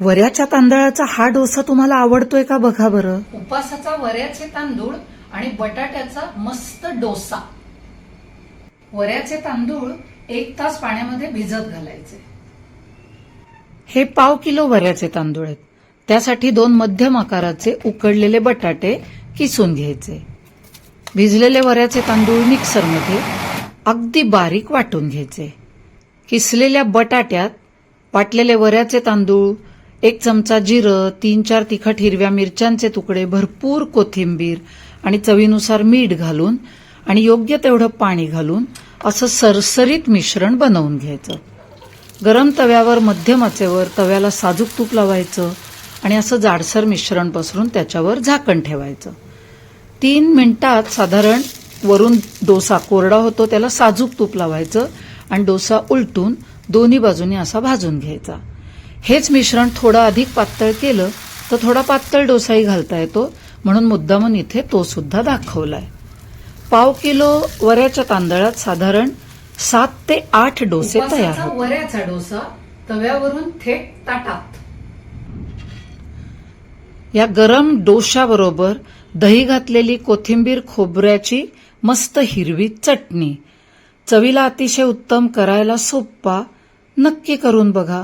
वऱ्याच्या तांदळाचा हा डोसा तुम्हाला आवडतोय का बघा बरं? उपासाचा वऱ्याचे तांदूळ आणि बटाट्याचा मस्त डोसा. वऱ्याचे तांदूळ एक तास पाण्यामध्ये भिजत घालायचे. हे पाव किलो वऱ्याचे तांदूळ आहेत. त्यासाठी दोन मध्यम आकाराचे उकडलेले बटाटे किसून घ्यायचे. भिजलेले वऱ्याचे तांदूळ मिक्सरमध्ये अगदी बारीक वाटून घ्यायचे. किसलेल्या बटाट्यात वाटलेले वऱ्याचे तांदूळ एक चमचा जिरं तीन चार तिखट हिरव्या मिरच्यांचे तुकडे भरपूर कोथिंबीर आणि चवीनुसार मीठ घालून आणि योग्य तेवढं पाणी घालून असं सरसरीत मिश्रण बनवून घ्यायचं. गरम तव्यावर मध्यम आचेवर तव्याला साजूक तूप लावायचं आणि असं जाडसर मिश्रण पसरून त्याच्यावर झाकण ठेवायचं. तीन मिनिटात साधारण वरून डोसा कोरडा होतो त्याला साजूक तूप लावायचं आणि डोसा उलटून दोन्ही बाजूनी असा भाजून घ्यायचा. हेच मिश्रण थोडं अधिक पातळ केलं तर थोडा पातळ डोसाही घालता येतो म्हणून मुद्दामून इथे तो सुद्धा दाखवलाय. पाव किलो वऱ्याच्या तांदळात साधारण सात ते आठ डोसे तयार वऱ्याचा डोसा तव्यावरून थेट ताटात. या गरम डोशाबरोबर दही घातलेली कोथिंबीर खोबऱ्याची मस्त हिरवी चटणी. चवीला अतिशय उत्तम करायला सोप्पा नक्की करून बघा.